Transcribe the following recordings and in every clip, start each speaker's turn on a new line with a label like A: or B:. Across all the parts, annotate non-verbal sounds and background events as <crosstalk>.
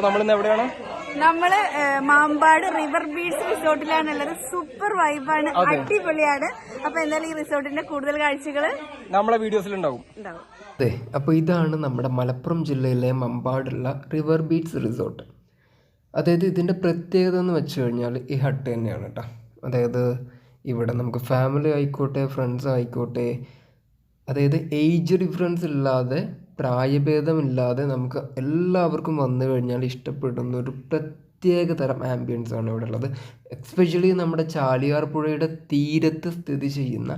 A: അപ്പൊ നമ്മളിന്ന് എവിടെയാണ്?
B: നമ്മൾ മാമ്പാട് റിവർ ബീച്ച് റിസോർട്ടിലാണുള്ളത്. സൂപ്പർ വൈബാണ്. അടിപൊളിയാണ്. അപ്പൊ എന്തായാലും ഈ റിസോർട്ടിന്റെ കൂടുതൽ കാഴ്ചകൾ
A: നമ്മളെ വീഡിയോസിൽ ഉണ്ടാവും.
B: ഉണ്ടാവും
C: അതെ അപ്പോൾ ഇതാണ് നമ്മുടെ മലപ്പുറം ജില്ലയിലെ മമ്പാടുള്ള റിവർ ബീച്ച് റിസോർട്ട്. അതായത് ഇതിന്റെ പ്രത്യേകത എന്ന് വെച്ച് കഴിഞ്ഞാൽ ഈ ഹട്ട് തന്നെയാണ് കേട്ടോ അതായത് ഇവിടെ നമുക്ക് ഫാമിലി ആയിക്കോട്ടെ ഫ്രണ്ട്സ് ആയിക്കോട്ടെ അതായത് ഏജ് ഡിഫറൻസ് ഇല്ലാതെ പ്രായഭേദമില്ലാതെ നമുക്ക് എല്ലാവർക്കും വന്നു കഴിഞ്ഞാൽ ഇഷ്ടപ്പെടുന്ന ഒരു പ്രത്യേക തരം ആംബിയൻസ് ആണ് ഇവിടെ ഉള്ളത്. എക്സ്പെഷ്യലി നമ്മുടെ ചാലിയാർ പുഴയുടെ തീരത്ത് സ്ഥിതി ചെയ്യുന്ന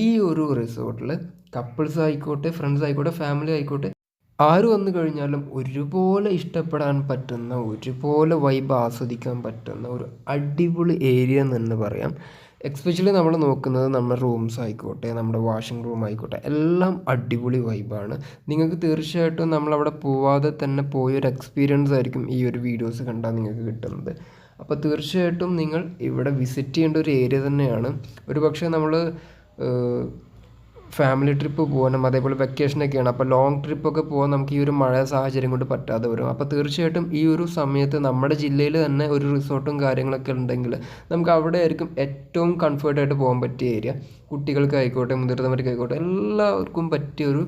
C: ഈ ഒരു റിസോർട്ടിൽ കപ്പിൾസ് ആയിക്കോട്ടെ ഫ്രണ്ട്സ് ആയിക്കോട്ടെ ഫാമിലി ആയിക്കോട്ടെ ആര് വന്നു കഴിഞ്ഞാലും ഒരുപോലെ ഇഷ്ടപ്പെടാൻ പറ്റുന്ന ഒരുപോലെ വൈബ് ആസ്വദിക്കാൻ പറ്റുന്ന ഒരു അടിപൊളി ഏരിയ എന്ന് പറയാം. എക്സ്പെഷ്യലി നമ്മൾ നോക്കുന്നത് നമ്മുടെ റൂംസ് ആയിക്കോട്ടെ നമ്മുടെ വാഷിംഗ് റൂം ആയിക്കോട്ടെ എല്ലാം അടിപൊളി വൈബാണ് നിങ്ങൾക്ക് തീർച്ചയായിട്ടും നമ്മളവിടെ പോവാതെ തന്നെ പോയൊരു എക്സ്പീരിയൻസ് ആയിരിക്കും ഈ ഒരു വീഡിയോസ് കണ്ടാൽ നിങ്ങൾക്ക് കിട്ടുന്നത്. അപ്പോൾ തീർച്ചയായിട്ടും നിങ്ങൾ ഇവിടെ വിസിറ്റ് ചെയ്യേണ്ട ഒരു ഏരിയ തന്നെയാണ്. ഒരു പക്ഷേ നമ്മൾ ഫാമിലി ട്രിപ്പ് പോകാനും അതേപോലെ വെക്കേഷനൊക്കെയാണ് അപ്പോൾ ലോങ് ട്രിപ്പൊക്കെ പോകാൻ നമുക്ക് ഈ ഒരു മഴ സാഹചര്യം കൊണ്ട് പറ്റാതെ വരും. അപ്പോൾ തീർച്ചയായിട്ടും ഈ ഒരു സമയത്ത് നമ്മുടെ ജില്ലയിൽ തന്നെ ഒരു റിസോർട്ടും കാര്യങ്ങളൊക്കെ ഉണ്ടെങ്കിൽ നമുക്ക് അവിടെ ആയിരിക്കും ഏറ്റവും കംഫർട്ടായിട്ട് പോകാൻ പറ്റിയ ഏരിയ കുട്ടികൾക്കായിക്കോട്ടെ മുതിർന്നവർക്കായിക്കോട്ടെ എല്ലാവർക്കും പറ്റിയ ഒരു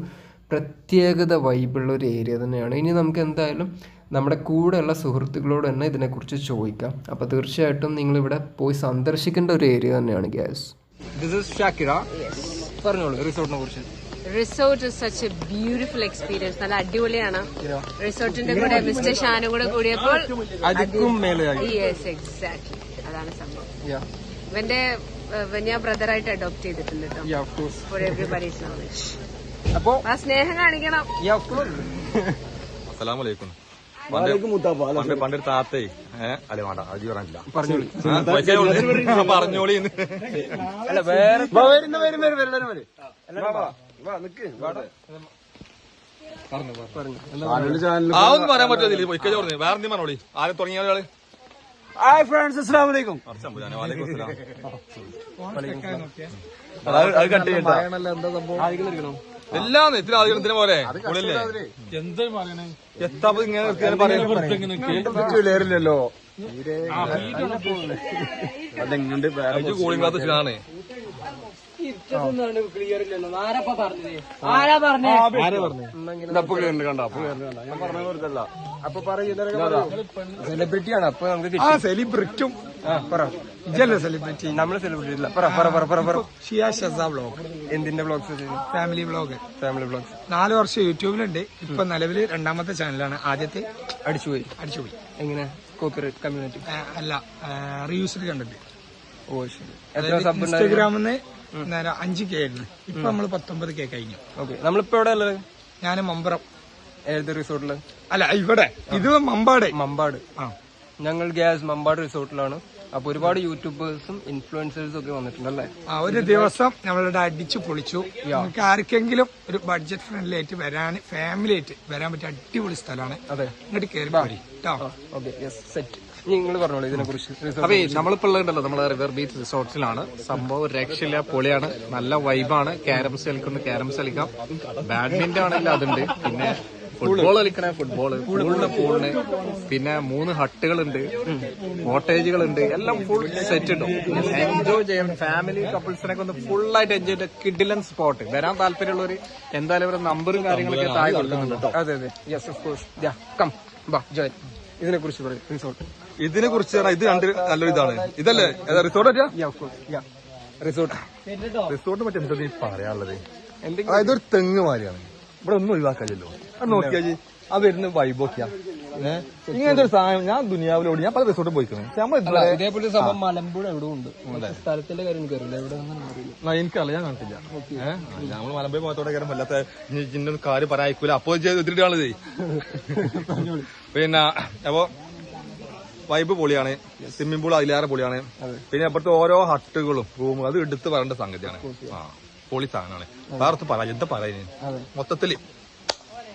C: പ്രത്യേകത വൈബുള്ള ഒരു ഏരിയ തന്നെയാണ്. ഇനി നമുക്ക് എന്തായാലും നമ്മുടെ കൂടെയുള്ള സുഹൃത്തുക്കളോട് തന്നെ ഇതിനെക്കുറിച്ച് ചോദിക്കാം. അപ്പോൾ തീർച്ചയായിട്ടും നിങ്ങളിവിടെ പോയി സന്ദർശിക്കേണ്ട ഒരു ഏരിയ തന്നെയാണ് ഗ്യാസ്
A: ദിസ് ഇസ് ഷാക്കിറ പറഞ്ഞോളൂ റിസോർട്ടിനെ കുറിച്ച്.
D: Resort is such a beautiful experience നല്ല അടിപൊളിയാണ്. റിസോർട്ടിന്റെ കൂടെ മിസ്റ്റർ ഷാനും കൂടെ കൂടിയപ്പോൾ യെസ് എക്സാക്ട്ലി അതാണ് സംഭവം.
A: Yeah.
D: ഇവന്റെ ഞാൻ ബ്രദറായിട്ട് അഡോപ്റ്റ് ചെയ്തിട്ടുണ്ട് കേട്ടോ. ഫോർ നോളജ്
A: അപ്പോ
D: ആ സ്നേഹം കാണിക്കണം.
A: Yeah, of course. <laughs>
E: അസലാമലൈക്കും പണ്ട് പണ്ട് പണ്ട് ഒരു താത്തേ ഏഹ് അല്ലെ വേണ്ട അത് പറഞ്ഞില്ല
A: പറഞ്ഞോളി.
E: ആ, പോയിക്കോളി. ആ, പറഞ്ഞോളി എന്ന്.
A: അല്ല വേറെ
E: ആ ഒന്നും പറയാൻ പറ്റില്ല പൊയ്ക്കോ പറഞ്ഞു. വേറെ എന്തെങ്കിലും പറഞ്ഞോളി. ആരും തുടങ്ങിയ ഒരാൾ?
A: ഹായ് ഫ്രണ്ട്സ് അസ്സലാമു അലൈക്കും.
E: കുറച്ച് അമ്പുജാനെ. വാലേക്കും അസ്സലാം. അത് കട്ട് ചെയ്യണ്ട എല്ലാം ഇത്ര ആദ്യം ഇതിനെ പോലെ എന്തായാലും ഇങ്ങനെ പറയുന്നത് അതെങ്ങനെ കൂളിംഗ് ആണ്
A: സെലിബ്രിറ്റിയാണ് അപ്പൊ നമുക്ക് ആ സെലിബ്രിറ്റും പറ. ഇജല്ലേ സെലിബ്രിറ്റി നമ്മൾ സെലിബ്രിറ്റി ഇല്ല പറ പറ പറ പറ പറ.
F: ഷിയ ഷസ ബ്ലോഗ്
A: എന്തിന്റെ blogs
F: family blog
A: family blogs
F: നാല് വർഷം യൂട്യൂബിലുണ്ട്. ഇപ്പൊ നിലവിൽ രണ്ടാമത്തെ ചാനലാണ് ആദ്യത്തെ
A: അടിച്ചുപോയി.
F: അടിച്ചുപോയി.
A: എങ്ങനെ? കോപ്പറേറ്റ് കമ്മ്യൂണിറ്റി
F: അല്ല റീയൂസ്ഡ് കണ്ടിട്ട്
A: ഓ ശരി. എത്ര സബ് ഉണ്ടായിരുന്നു?
F: ഇൻസ്റ്റാഗ്രാമിൽ നിന്ന് നേരെ അഞ്ച് കെ ആയിരുന്നു. ഇപ്പൊ നമ്മൾ പത്തൊമ്പത് കെ കഴിഞ്ഞു.
A: ഓക്കെ നമ്മളിപ്പോ എവിടെ ഉള്ളത്?
F: ഞാൻ മമ്പറം.
A: ഏത് റിസോർട്ടിൽ?
F: അല്ല ഇവിടെ. ഇത് മമ്പാട്.
A: മമ്പാട്.
F: ആ.
A: ഞങ്ങൾ ഗ്യാസ് മമ്പാട് റിസോർട്ടിലാണ്. അപ്പൊ ഒരുപാട് യൂട്യൂബേഴ്സും ഇൻഫ്ലുവൻസേഴ്സും ഒക്കെ വന്നിട്ടുണ്ട് അല്ലേ?
F: ആ, ഒരു ദിവസം നമ്മളിവിടെ അടിച്ചു പൊളിച്ചു. നമുക്ക് ആർക്കെങ്കിലും ഒരു ബഡ്ജറ്റ് ഫ്രണ്ട്ലി ആയിട്ട് വരാൻ ഫാമിലി ആയിട്ട് വരാൻ പറ്റിയ അടിപൊളി സ്ഥലമാണ്.
A: അതെ.
F: ഇങ്ങോട്ട് കയറി കേട്ടോ
A: ഓക്കെ സെറ്റ് നിങ്ങൾ പറഞ്ഞോളൂ ഇതിനെ കുറിച്ച്.
G: അപ്പൊ നമ്മളിപ്പോ ഉള്ളതുണ്ടല്ലോ നമ്മളെ റിവർ ബീച്ച് റിസോർട്ട്സിലാണ് സംഭവം രക്ഷയില്ല പൊളിയാണ്. നല്ല വൈബാണ്. ക്യാരംസ് കളിക്കുന്നു ക്യാരംസ് കളിക്കാം. ബാഡ്മിന്റൺ ആണെങ്കിൽ അതുണ്ട്. പിന്നെ ഫുട്ബോൾ കളിക്കണേ ഫുട്ബോൾ പൂളിന് പൂളിന് പിന്നെ മൂന്ന് ഹട്ടുകളുണ്ട്. കോട്ടേജുകളുണ്ട്. എല്ലാം ഫുൾ സെറ്റ് ഉണ്ട് എൻജോയ് ചെയ്യാൻ ഫാമിലി കപ്പിൾസിനൊക്കെ ഒന്ന് ഫുൾ ആയിട്ട് എൻജോയ് ചെയ്യാൻ കിഡിലൻ സ്പോട്ട് വരാൻ താല്പര്യമുള്ളവർ എന്തായാലും ഇവരുടെ നമ്പറും കാര്യങ്ങളൊക്കെ താഴെ കൊടുക്കുന്നുണ്ട്
A: അതെ അതെ. യെസ് ഓഫ് കോഴ്സ് കം ബാ ജോയ് ഇതിനെ കുറിച്ച് പറയും റിസോർട്ട്
E: ഇതിനെ കുറിച്ച് പറഞ്ഞാൽ ഇത് രണ്ട് നല്ലൊരു ഇതാണ്. ഇതല്ലേ? റിസോർട്ട്
A: റിസോർട്ട്
E: റിസോർട്ട് പറ്റി എന്താ പറയാനുള്ളത്? അതായത് ഒരു തെങ്ങ് മാതിരിയാണ്. ഇവിടെ ഒന്നും ഒഴിവാക്കാല്ലോ അത് നോക്കിയാൽ ആ വരുന്ന വൈബോക്കിയാ ഏഹ് ഇങ്ങനത്തെ ഒരു സാധനം ഞാൻ ദുനിയാവിലോട് ഞാൻ പല റിസോർട്ടും നമ്മൾ ഇതുവരെ
A: ഇതേപോലെ സംഭവം മലമ്പുഴ എവിടെ ഉണ്ട്. സ്ഥലത്തിന്റെ കാര്യം എനിക്കറിയില്ല എവിടെ
E: ആ, എനിക്കറിയാം ഞാൻ കണ്ടില്ല ഏഹ് നമ്മൾ മലമ്പുഴ പോകത്തോടെ കാര്യം വല്ലാത്ത ജിന്നും കാര്യം പറയാക്കൂല അപ്പോ എതിരിട്ട് ആളത് പിന്നെ അപ്പോ വൈബ് പൊളിയാണ്. സ്വിമ്മിംഗ് പൂൾ അതിലേറെ പൊളിയാണ്. പിന്നെ അപ്പുറത്തെ ഓരോ ഹട്ടുകളും റൂമും അത് എടുത്ത് പറയേണ്ട സംഗതിയാണ്. ആ പൊളി സാധനമാണ്. വേറെ പറയാ. എന്താ പറയുന്നത് മൊത്തത്തിൽ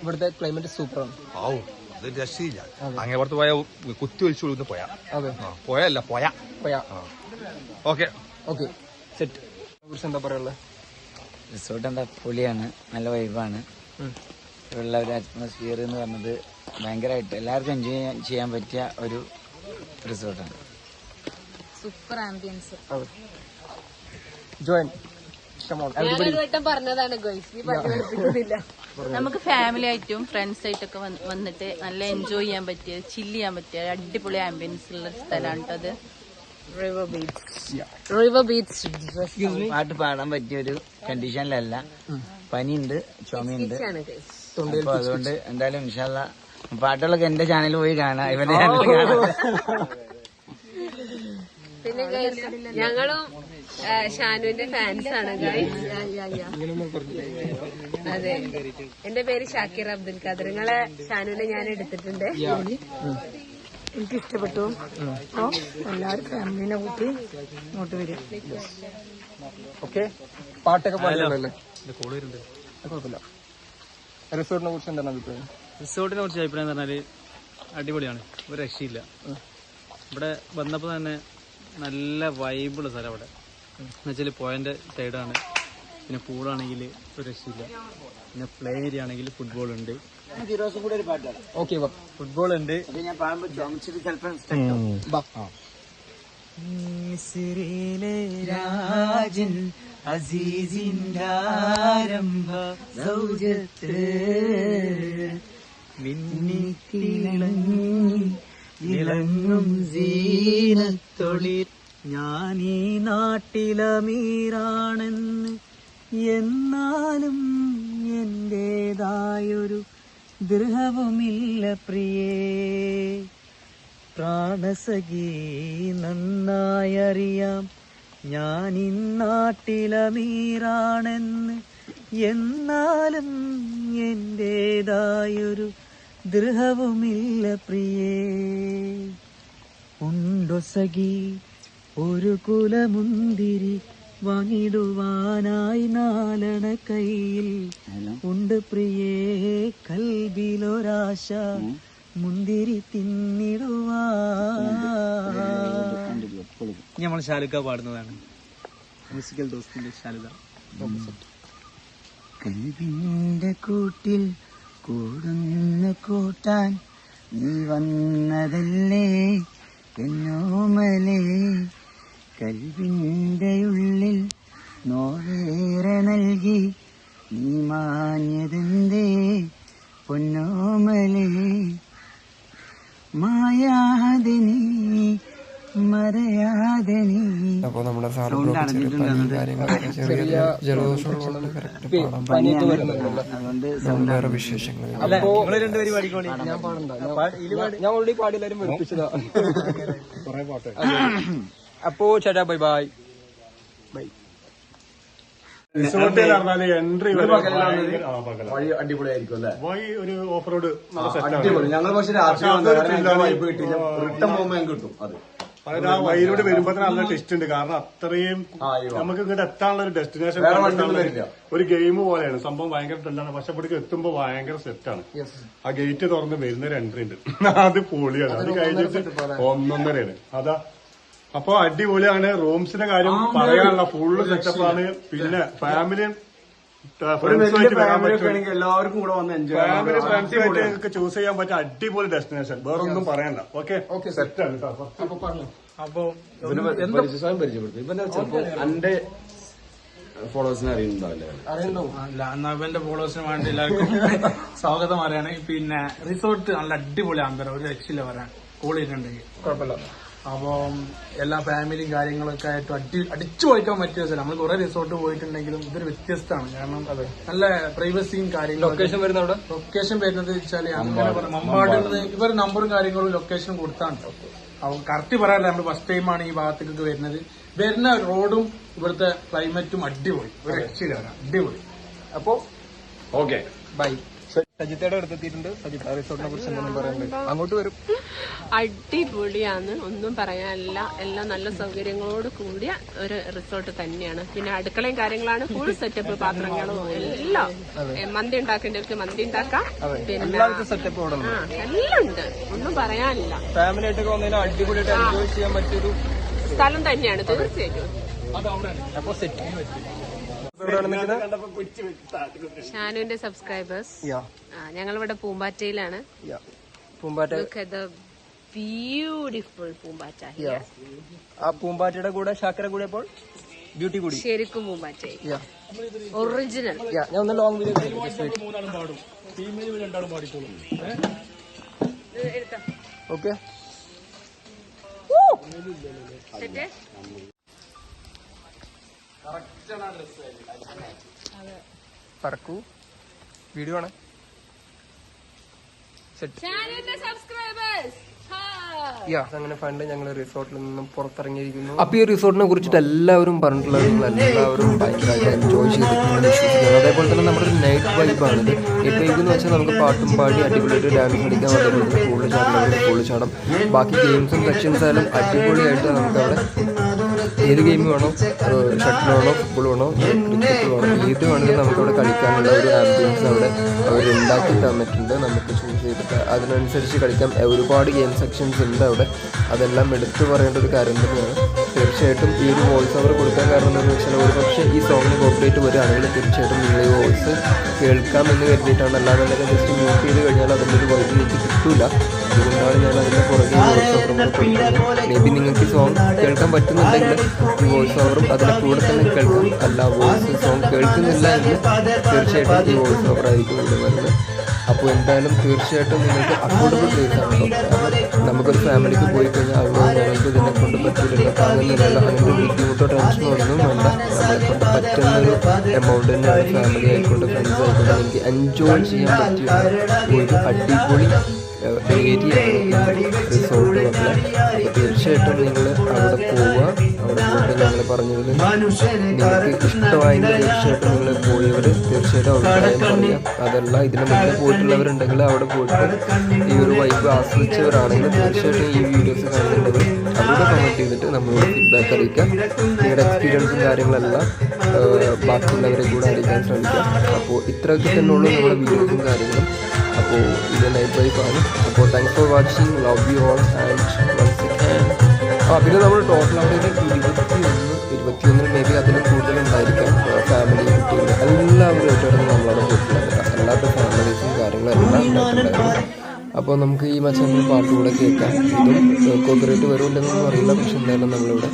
A: ഇവിടുത്തെ ക്ലൈമറ്റ് സൂപ്പറാണ്
E: ഔ അത് രക്ഷയില്ല. അങ്ങനെ പുറത്ത് പോയ കുത്തി ഒഴിച്ചു കൊടുക്കുന്ന പോയാ.
A: അതെ.
E: പോയല്ല പോയാ.
A: പോയാ.
E: ഓക്കെ.
A: ഓക്കെ. സെറ്റ്. കുറിച്ച് എന്താ പറയുള്ളത്
H: റിസോർട്ട് എന്താ പൊളിയാണ് നല്ല വൈബാണ് ഉള്ള ഒരു അറ്റ്മോസ്ഫിയർ എന്ന് പറഞ്ഞത് ഭയങ്കരമായിട്ട് എല്ലാവർക്കും എൻജോയ് ചെയ്യാൻ പറ്റിയ ഒരു റിസോർട്ടാണ്
I: സൂപ്പർ ആംബിയൻസ്
A: ജോയിൻ
D: പറഞ്ഞതാണ് ഗോയ്സ്. നീ പറഞ്ഞു പഠിപ്പിക്കുന്നില്ല.
J: നമുക്ക് ഫാമിലി ആയിട്ടും ഫ്രണ്ട്സ് ആയിട്ടൊക്കെ വന്നിട്ട് നല്ല എൻജോയ് ചെയ്യാൻ പറ്റിയ ചില്ല് ചെയ്യാൻ പറ്റിയ അടിപൊളി ആംബിയൻസ് ഉള്ള സ്ഥലമാണ് അത്.
D: റിവർ ബീച്ച് റിവർ ബീച്ച്
H: പാട്ട് പാടാൻ പറ്റിയ ഒരു കണ്ടീഷനിലല്ല പനിയുണ്ട് ചുമയുണ്ട്. അപ്പൊ അതുകൊണ്ട് എന്തായാലും ഇൻഷാല്ല പാട്ടുകളൊക്കെ എന്റെ ചാനലിൽ പോയി കാണാം. ഇവന്റെ ചാനലിൽ കാണാം. <laughs>
D: പിന്നെ ഞങ്ങളും ഷാനുവിന്റെ ഫാൻസ് ആണ്. അതെ. എന്റെ പേര് ഷാക്കിർ അബ്ദുൽ ഖാദർ. നിങ്ങളെ ഷാനുവിനെ ഞാൻ എടുത്തിട്ടുണ്ട്.
B: എനിക്ക് ഇഷ്ടപ്പെട്ടു. അപ്പോ എല്ലാവരും ഫാമിലിനെ കൂട്ടി ഇങ്ങോട്ട് വരും
A: ഓക്കെ പാട്ടൊക്കെ പാടിയല്ലേ കുഴപ്പമില്ല. റിസോർട്ടിനെ കുറിച്ച് എന്താണ് അഭിപ്രായം?
F: റിസോർട്ടിനെ കുറിച്ച് അഭിപ്രായം എന്ന് പറഞ്ഞാൽ അടിപൊളിയാണ്. ഒരു രക്ഷയില്ല. ഇവിടെ വന്നപ്പോൾ തന്നെ നല്ല വൈബുള്ള സ്ഥലം അവിടെ. എന്നുവെച്ചാൽ പോയിന്റ് സൈഡാണ് പിന്നെ പൂളാണെങ്കിൽ ഒരു രക്ഷയില്ല. പിന്നെ പ്ലേ ഏരിയ ആണെങ്കിൽ ഫുട്ബോൾ ഉണ്ട്.
A: ഓക്കെ
F: ഫുട്ബോൾ ഉണ്ട്.
H: രാജൻ അസീസിന്റെ ആരംഭ സൗജത്ത്. വിളങ്ങും സീനത്തൊളിർ ഞാൻ ഈ നാട്ടിലമീറാണെന്ന് എന്നാലും എന്റേതായൊരു ദൃഹവുമില്ല പ്രിയേ. പ്രാണസഖി നന്നായറിയാം ഞാൻ ഇന്നാട്ടിലമീറാണെന്ന് എന്നാലും എന്റേതായൊരു ദൃഹവുമില്ല പ്രിയേ. ഉണ്ടോ സഖി ഒരു കുലമുന്തിരി വാങ്ങിടുവാനായി നാലണ കയ്യിൽ. ഉണ്ട് പ്രിയേ കൽബിലൊരാശ മുന്തിരി തിന്നിടുവാ.
F: നമ്മൾ ശാലുക്ക പാടുന്നതാണ്. മ്യൂസിക്കൽ ദോസ്തിന്റെ ശാലുക
H: കൽവിന്റെ കൂട്ടിൽ കൂടുന്ന കൂട്ടാൻ നീ വന്നതല്ലേ? എന്നോമലേ കൽവിന്റെ ഉള്ളിൽ നോവേറെ നൽകി നീ മാഞ്ഞതെന്തേ? പൊന്നോമലേ മായാതെ
C: അപ്പോൾ നമ്മുടെ ചെറിയ ജലദോഷമുള്ളതുകൊണ്ട് കറക്റ്റ് പാടാൻ പറ്റും വേറെ വിശേഷങ്ങൾ
A: ഞാൻ പാടണ്ട ഞാൻ- ഞാൻ ഓൾറെഡി പാടി <laughs> അപ്പോ ചേട്ടാ ബൈ ബൈ ബൈ
K: റിസോർട്ടിൽ പറഞ്ഞാൽ എൻട്രി
L: വഴി അടിപൊളിയായിരിക്കും അല്ലേ?
K: വഴി ഒരു ഓഫ് റോഡ്
L: അടിപൊളി. ഞങ്ങൾ പക്ഷെ രാത്രി
K: പക്ഷെ
L: വന്നത്
K: അതൊരു
L: കാരണം വൈബ് കിട്ടില്ല റിട്ടേൺ പോകുമ്പോൾ കിട്ടും അത്.
K: ആ വഴിയിലൂടെ വരുമ്പോ തന്നെ നല്ല ടെസ്റ്റ് ഉണ്ട്. കാരണം അത്രയും. നമുക്ക് ഇങ്ങോട്ട് എത്താനുള്ള ഒരു ഡെസ്റ്റിനേഷൻ. ഒരു ഗെയിം പോലെയാണ്. സംഭവം ഭയങ്കര ട്രെൻഡാണ് പക്ഷെ ഇവിടേക്ക് എത്തുമ്പോ ഭയങ്കര സെറ്റാണ് ആ ഗേറ്റ് തുറന്ന് വരുന്ന ഒരു എൻട്രി ഉണ്ട്. <laughs> അത് പൊളിയാണ്. അത് കഴിഞ്ഞിട്ട് ഒന്നൊന്നരയാണ്. അതാ അപ്പൊ അടിപൊളിയാണ്. റൂംസിന്റെ കാര്യം പറയാനുള്ള ഫുള്ള് സെറ്റപ്പാണ് പിന്നെ ഫാമിലിയും
L: ഫാമിലി എല്ലാവർക്കും കൂടെ വന്ന് എൻജോയ്
K: ഫാമിലി ഫ്രണ്ട്സുമായിട്ട് നിങ്ങൾക്ക് ചൂസ് ചെയ്യാൻ പറ്റിയ അടിപൊളി ഡെസ്റ്റിനേഷൻ വേറെ ഒന്നും പറയണ്ട. ഓക്കെ
A: അപ്പൊ
L: പരിചയപ്പെടുത്തും. ഇവന്റെ ചിലപ്പോ എന്റെ ഫോളോവേഴ്സിനെ അറിയുന്നുണ്ടാവില്ലേ.
A: അറിയണ്ടോ
F: അല്ല എന്നാ ഇവന്റെ ഫോളോവേഴ്സിന് വേണ്ടി എല്ലാവർക്കും സ്വാഗതം അറിയാണ് പിന്നെ റിസോർട്ട് നല്ല അടിപൊളി ആന്തരം. ഒരു രക്ഷയില്ല പറയാൻ. കൂളിയിട്ടുണ്ടെങ്കിൽ
A: കുഴപ്പമില്ല.
F: അപ്പം എല്ലാ ഫാമിലിയും കാര്യങ്ങളൊക്കെ ആയിട്ട് അടി അടിച്ചു പോയിക്കാൻ പറ്റിയ സ്ഥലം. നമ്മൾ കുറെ റിസോർട്ട് പോയിട്ടുണ്ടെങ്കിലും ഇതൊരു വ്യത്യസ്തമാണ്. കാരണം നല്ല പ്രൈവസിയും കാര്യങ്ങളും
A: ലൊക്കേഷൻ വരുന്ന അവിടെ?
F: ലൊക്കേഷൻ വരുന്നത് വെച്ചാൽ മമ്പാടുന്നത് ഇവർ നമ്പറും കാര്യങ്ങളും ലൊക്കേഷനും കൊടുത്താണ് അപ്പൊ കറക്റ്റ് പറയാല്ല നമ്മൾ ഫസ്റ്റ് ടൈമാണ് ഈ ഭാഗത്തേക്ക് വരുന്നത്. വരുന്ന റോഡും ഇവിടുത്തെ ക്ലൈമറ്റും അടിപൊളി. ഒരു അടിപൊളി.
A: അപ്പോ
L: ഓക്കെ
A: ബൈ സജിത്തയുടെ അടുത്തെത്തിയിട്ടുണ്ട്. സജിത്ത റിസോർട്ടിനെ കുറിച്ച് പറയാനുണ്ട്? അങ്ങോട്ട് വരും.
D: അടിപൊളിയാണ്. ഒന്നും പറയാനില്ല. എല്ലാം നല്ല സൗകര്യങ്ങളോട് കൂടിയ ഒരു റിസോർട്ട് തന്നെയാണ്. പിന്നെ അടുക്കളയും കാര്യങ്ങളാണ് ഫുൾ സെറ്റപ്പ് പാത്രങ്ങളും. എല്ലാം. മന്തി ഉണ്ടാക്കേണ്ടവർക്ക് മന്തി ഉണ്ടാക്കാം. പിന്നെ
A: സെറ്റപ്പ്
D: എല്ലാം ഉണ്ട്. ഒന്നും പറയാനില്ല.
A: ഫാമിലി ആയിട്ടൊക്കെ വന്നതിന് അടിപൊളിയായിട്ട് എൻജോയ് ചെയ്യാൻ പറ്റിയൊരു
D: സ്ഥലം തന്നെയാണ്. തീർച്ചയായിട്ടും.
A: അപ്പൊ
D: ഷാനുവിന്റെ സബ്സ്ക്രൈബേഴ്സ്
A: യാ.
D: ഞങ്ങളിവിടെ പൂമ്പാറ്റയിലാണ്.
A: യാ.
C: പൂമ്പാറ്റ
D: Look at the beautiful Poombatta here.
C: ആ പൂമ്പാറ്റയുടെ കൂടെ ശാക്കര കൂടെ ബ്യൂട്ടി കൂടി.
D: ശരിക്കും പൂമ്പാറ്റ. ഒറിജിനൽ
C: ഞാൻ ഒന്ന് ലോങ് വീഡിയോ ഓക്കെ പറക്കൂ. വീഡിയോ ആണ് അങ്ങനെ ഫണ്ട് ഞങ്ങൾ റിസോർട്ടിൽ നിന്നും പുറത്തിറങ്ങിയിരിക്കുന്നു. അപ്പൊ ഈ റിസോർട്ടിനെ കുറിച്ചിട്ട് എല്ലാവരും പറഞ്ഞിട്ടുള്ളത് നിങ്ങൾ എല്ലാവരും ഭയങ്കരമായിട്ട് എൻജോയ് ചെയ്തിട്ടുണ്ട് അതേപോലെ തന്നെ നമ്മുടെ ഒരു നൈറ്റ് വൈബാണ് ആണ് നൈറ്റ് വൈബ് എന്ന് വെച്ചാൽ നമുക്ക് പാട്ടും പാടി അടിപൊളിയായിട്ട് ഡാൻസ് കളിക്കാം അതേപോലെ തന്നെ പൂളിൽ ചാടണം പൂളിൽ ചാടാം. ബാക്കി ഗെയിംസും സെക്ഷൻസ് ആയാലും അടിപൊളിയായിട്ട് നമുക്ക് അവിടെ ഏത് ഗെയിം വേണോ? ഷട്ടിൽ വേണോ ഫുട്ബോൾ വേണോ ക്രിക്കറ്റ് വേണോ ഏത് വേണമെങ്കിലും നമുക്കവിടെ കളിക്കാനുള്ള ഒരു ആംബിയൻസ് അവിടെ അവർ ഉണ്ടാക്കി തന്നിട്ടുണ്ട്. നമുക്ക് ചൂസ് ചെയ്തിട്ട് അതിനനുസരിച്ച് കളിക്കാം. ഒരുപാട് ഗെയിം സെക്ഷൻസ് ഉണ്ട് അവിടെ. അതെല്ലാം എടുത്തു പറയേണ്ട ഒരു കാര്യം തന്നെയാണ്. തീർച്ചയായിട്ടും ഈ ഒരു വോയിസ് ഓവർ കൊടുക്കാൻ കാരണം എന്താണെന്ന് വെച്ചാൽ ഒരു പക്ഷേ ഈ സോങ്ങിന് കോപ്പറേറ്റ് വരികയാണെങ്കിൽ തീർച്ചയായിട്ടും നിങ്ങൾ ഈ വോയിസ് കേൾക്കാം എന്ന് കരുതിയിട്ടാണ്. അല്ലാതെ ജസ്റ്റ് മ്യൂട്ട് ചെയ്ത് കഴിഞ്ഞാൽ അതിന്റെ ഒരു എനിക്ക് കിട്ടില്ല അതുകൊണ്ടാണ് ഞാൻ അതിന്റെ പുറകെ വോയിസ് ഓവർ മേ ബി നിങ്ങൾക്ക് ഈ സോങ് കേൾക്കാൻ പറ്റുന്നുണ്ടെങ്കിൽ ഈ വോയിസ് ഓവറും അതിന്റെ കൂടെ തന്നെ കേൾക്കാം. അല്ല വോയിസ് സോങ് കേൾക്കുന്നില്ല എങ്കിൽ തീർച്ചയായിട്ടും ഈ വോയിസ് ഓവർ ആയിരിക്കും ഇവിടെ വരുന്നത് അപ്പോൾ എന്തായാലും തീർച്ചയായിട്ടും നിങ്ങൾക്ക് അഫോർഡബിൾ പ്രൈസ് ആണ് കേട്ടോ നമുക്കൊരു ഫാമിലിക്ക് പോയി കഴിഞ്ഞാൽ അവിടെ ഞങ്ങൾക്ക് ഇതിനെ കൊണ്ട് പറ്റിയിട്ടില്ല കാരണം നിങ്ങളുടെ അതിന്റെ ബുദ്ധിമുട്ടോ ടെൻഷനോ ഒന്നും വേണ്ട നമ്മളെ കൊണ്ട് പറ്റുന്ന ഒരു എമൗണ്ട് തന്നെയാണ് ഫാമിലി ആയിക്കോട്ടെ ഫ്രണ്ട്സ് ആയിക്കോട്ടെ എനിക്ക് എൻജോയ് ചെയ്യാൻ പറ്റിയ ഒരു അടിപൊളി തീർച്ചയായിട്ടും നിങ്ങൾ അവിടെ പോവുക. അവിടെ പോയിട്ട് ഞങ്ങൾ പറഞ്ഞതിൽ നിങ്ങൾക്ക് ഇഷ്ടമായെങ്കിൽ തീർച്ചയായിട്ടും നിങ്ങൾ പോയവർ തീർച്ചയായിട്ടും അഭിപ്രായം പറയാം. അതല്ല ഇതിന് മുന്നേ പോയിട്ടുള്ളവരുണ്ടെങ്കിൽ അവിടെ പോയിട്ട് ഈ ഒരു വൈബ് ആസ്വദിച്ചവരാണെങ്കിൽ തീർച്ചയായിട്ടും ഈ വീഡിയോസ് കാണുന്നുണ്ടെങ്കിൽ അവിടെ കമന്റ് ചെയ്തിട്ട് നമ്മളോട് ഫീഡ്ബാക്ക് അറിയിക്കാം നിങ്ങളുടെ എക്സ്പീരിയൻസും കാര്യങ്ങളെല്ലാം ബാക്കിയുള്ളവരെ കൂടെ അറിയിക്കാൻ ശ്രമിക്കാം അപ്പോൾ ഇത്രയൊക്കെ തന്നെയുള്ളൂ നമ്മുടെ വീഡിയോസും കാര്യങ്ങളും. അപ്പോൾ ഇത് നൈറ്റ് വൈഫാണ് അപ്പോൾ thanks for watching love you all and once again ആ പിന്നെ നമ്മൾ ടോട്ടൽ അവിടെ ഒന്ന് ഇരുപത്തി ഇരുപത്തിയൊന്നിൽ മേ ബി അതിലും കൂടുതലുണ്ടായിരിക്കാം ഫാമിലി കുട്ടികൾ എല്ലാവരുമായിട്ടാണ് നമ്മളവിടെ പോയിട്ടുള്ളത് അല്ലാത്ത ഫാമിലീസും കാര്യങ്ങളും എല്ലാം ഉണ്ടായിട്ടുണ്ടായിരുന്നു അപ്പോൾ നമുക്ക് ഈ മച്ചാന്റെ പാട്ട് കൂടെ കേൾക്കാം. ഇതും കോപ്പറേറ്റ് വരുമില്ലെന്നൊന്നും അറിയില്ല. പക്ഷെ എന്തായാലും നമ്മളിവിടെ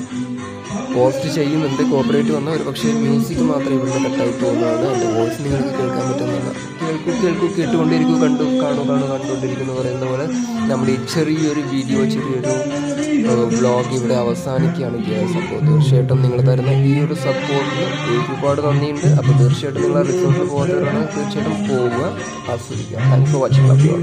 C: പോസ്റ്റ് ചെയ്യുന്നുണ്ട് കോപ്പറേറ്റ് വന്നാൽ ഒരു പക്ഷേ മ്യൂസിക് മാത്രമേ ഇവിടെ കട്ടായി പോകുന്നതാണ് എന്റെ വോയിസ് നിങ്ങൾക്ക് കേൾക്കാൻ പറ്റുന്നതാണ്. കേൾക്കൂ കേൾക്കൂ കേട്ടുകൊണ്ടിരിക്കൂ കണ്ടു കാണൂ കാണൂ കണ്ടുകൊണ്ടിരിക്കുന്നു പറയുന്ന പോലെ നമ്മുടെ ഈ ചെറിയൊരു വീഡിയോ ചെറിയൊരു വ്ളോഗ് ഇവിടെ അവസാനിക്കുകയാണ് ഗ്യാസ് അപ്പോൾ തീർച്ചയായിട്ടും നിങ്ങൾ തരുന്ന ഈ ഒരു സപ്പോർട്ടിന് ഒരുപാട് നന്ദിയുണ്ട്. അപ്പോൾ തീർച്ചയായിട്ടും നിങ്ങൾ റിസോർട്ടിൽ പോകാത്തവരാണ്. തീർച്ചയായിട്ടും പോവുക. ആസ്വദിക്കുക. Thanks for watching U